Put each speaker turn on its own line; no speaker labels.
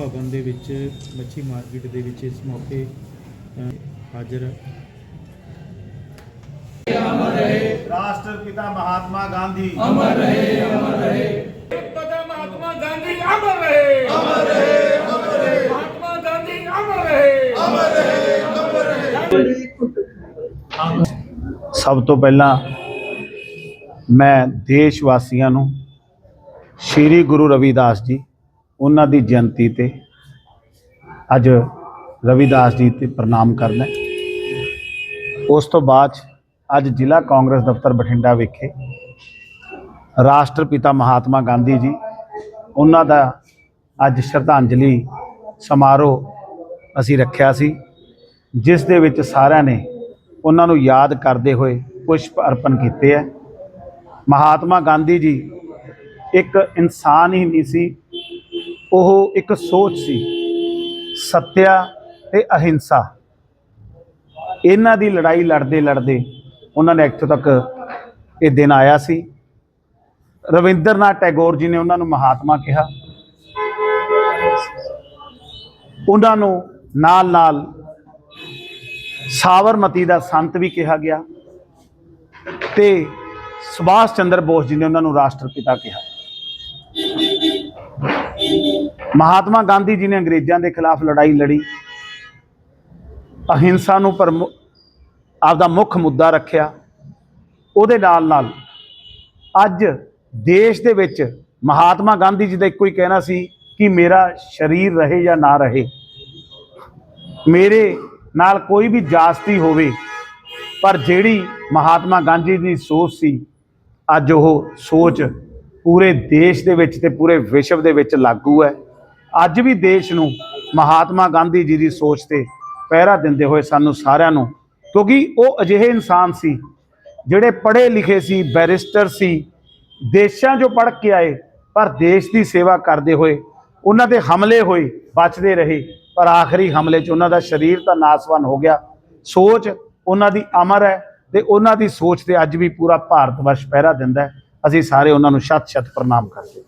ਭਵਨ ਦੇ ਵਿੱਚ ਮੱਛੀ ਮਾਰਕੀਟ ਦੇ ਵਿੱਚ ਇਸ ਮੌਕੇ ਹਾਜ਼ਰ ਅਮਰ ਰਹੇ।
ਰਾਸ਼ਟਰਪਿਤਾ ਮਹਾਤਮਾ ਗਾਂਧੀ।
ਅਮਰ ਰਹੇ ਅਮਰ ਰਹੇ। ਪਿਤਾ ਮਹਾਤਮਾ ਗਾਂਧੀ ਅਮਰ ਰਹੇ। ਅਮਰ ਰਹੇ ਅਮਰ ਰਹੇ। ਮਹਾਤਮਾ ਗਾਂਧੀ ਅਮਰ ਰਹੇ। ਅਮਰ ਰਹੇ ਅਮਰ ਰਹੇ।
ਸਭ ਤੋਂ ਪਹਿਲਾਂ ਮੈਂ ਦੇਸ਼ ਵਾਸੀਆਂ ਨੂੰ ਸ਼੍ਰੀ ਗੁਰੂ ਰਵਿਦਾਸ ਜੀ ਉਹਨਾਂ ਦੀ ਜਯੰਤੀ ਤੇ ਅੱਜ ਰਵਿਦਾਸ ਜੀ ਤੇ ਪ੍ਰਣਾਮ ਕਰਨਾ ਉਸ ਤੋਂ ਬਾਅਦ 'ਚ ਅੱਜ ਜ਼ਿਲ੍ਹਾ ਕਾਂਗਰਸ ਦਫ਼ਤਰ ਬਠਿੰਡਾ ਵਿਖੇ ਰਾਸ਼ਟਰਪਿਤਾ ਮਹਾਤਮਾ ਗਾਂਧੀ ਜੀ, ਉਹਨਾਂ ਦਾ ਅੱਜ ਸ਼ਰਧਾਂਜਲੀ ਸਮਾਰੋਹ ਅਸੀਂ ਰੱਖਿਆ ਸੀ, ਜਿਸ ਦੇ ਵਿੱਚ ਸਾਰਿਆਂ ਨੇ ਉਹਨਾਂ ਨੂੰ ਯਾਦ ਕਰਦੇ ਹੋਏ ਪੁਸ਼ਪ ਅਰਪਣ ਕੀਤੇ ਹੈ। ਮਹਾਤਮਾ ਗਾਂਧੀ ਜੀ ਇੱਕ ਇਨਸਾਨ ਹੀ ਨਹੀਂ ਸੀ ਉਹ ਇੱਕ ਸੋਚ ਸੀ, ਸੱਤਿਆ ਤੇ ਅਹਿੰਸਾ। ਇਹਨਾਂ ਦੀ ਲੜਾਈ ਲੜਦੇ ਲੜਦੇ ਉਹਨਾਂ ਨੇ ਇੱਥੋਂ ਤੱਕ ਇਹ ਦਿਨ ਆਇਆ ਸੀ। ਰਵਿੰਦਰਨਾਥ ਟੈਗੋਰ ਜੀ ਨੇ ਉਹਨਾਂ ਨੂੰ ਮਹਾਤਮਾ ਕਿਹਾ। ਉਹਨਾਂ ਨੂੰ ਨਾਲ ਨਾਲ ਸਾਵਰਮਤੀ ਦਾ ਸੰਤ ਵੀ ਕਿਹਾ ਗਿਆ ਤੇ ਸੁਭਾਸ਼ ਚੰਦਰ ਬੋਸ ਜੀ ਨੇ ਉਹਨਾਂ ਨੂੰ ਰਾਸ਼ਟਰਪਿਤਾ ਕਿਹਾ। ਮਹਾਤਮਾ ਗਾਂਧੀ ਜੀ ਨੇ ਅੰਗਰੇਜ਼ਾਂ ਦੇ ਖਿਲਾਫ ਲੜਾਈ ਲੜੀ। ਅਹਿੰਸਾ ਨੂੰ ਪ੍ਰਮੁ ਆਪਦਾ ਮੁੱਖ ਮੁੱਦਾ ਰੱਖਿਆ। ਉਹਦੇ ਨਾਲ ਨਾਲ ਅੱਜ ਦੇਸ਼ ਦੇ ਵਿੱਚ ਮਹਾਤਮਾ ਗਾਂਧੀ ਜੀ ਦਾ ਇੱਕੋ ਹੀ ਕਹਿਣਾ ਸੀ ਕਿ ਮੇਰਾ ਸਰੀਰ ਰਹੇ ਜਾਂ ਨਾ ਰਹੇ। ਮੇਰੇ ਨਾਲ ਕੋਈ ਵੀ ਜਾਸਤੀ ਹੋਵੇ, ਪਰ ਜਿਹੜੀ ਮਹਾਤਮਾ ਗਾਂਧੀ ਦੀ ਸੋਚ ਸੀ, ਅੱਜ ਉਹ ਸੋਚ ਪੂਰੇ ਦੇਸ਼ ਦੇ ਵਿੱਚ ਤੇ ਪੂਰੇ ਵਿਸ਼ਵ ਦੇ ਵਿੱਚ ਲਾਗੂ ਹੈ। ਅੱਜ ਵੀ ਦੇਸ਼ ਨੂੰ ਮਹਾਤਮਾ ਗਾਂਧੀ ਜੀ ਦੀ ਸੋਚ ਤੇ ਪਹਿਰਾ ਦਿੰਦੇ ਹੋਏ ਸਾਨੂੰ ਸਾਰਿਆਂ ਨੂੰ, ਕਿਉਂਕਿ ਉਹ ਅਜਿਹੇ ਇਨਸਾਨ ਸੀ ਜਿਹੜੇ ਪੜ੍ਹੇ ਲਿਖੇ ਸੀ, ਬੈਰਿਸਟਰ ਸੀ, ਦੇਸ਼ਾਂ 'ਚੋਂ ਪੜ੍ਹ ਕੇ ਆਏ, ਪਰ ਦੇਸ਼ ਦੀ ਸੇਵਾ ਕਰਦੇ ਹੋਏ, ਉਹਨਾਂ ਦੇ ਹਮਲੇ ਹੋਏ, ਬਚਦੇ ਰਹੇ, ਪਰ ਆਖਰੀ ਹਮਲੇ 'ਚ ਉਹਨਾਂ ਦਾ ਸਰੀਰ ਤਾਂ ਨਾਸਵਾਨ ਹੋ ਗਿਆ। ਸੋਚ ਉਹਨਾਂ ਦੀ ਅਮਰ ਹੈ ਤੇ ਉਹਨਾਂ ਦੀ ਸੋਚ ਤੇ ਅੱਜ ਵੀ ਪੂਰਾ ਭਾਰਤ ਵਰਸ਼ ਪਹਿਰਾ ਦਿੰਦਾ ਅਸੀਂ ਸਾਰੇ ਉਹਨਾਂ ਨੂੰ ਸ਼ਤ ਸ਼ਤ ਪ੍ਰਣਾਮ ਕਰਦੇ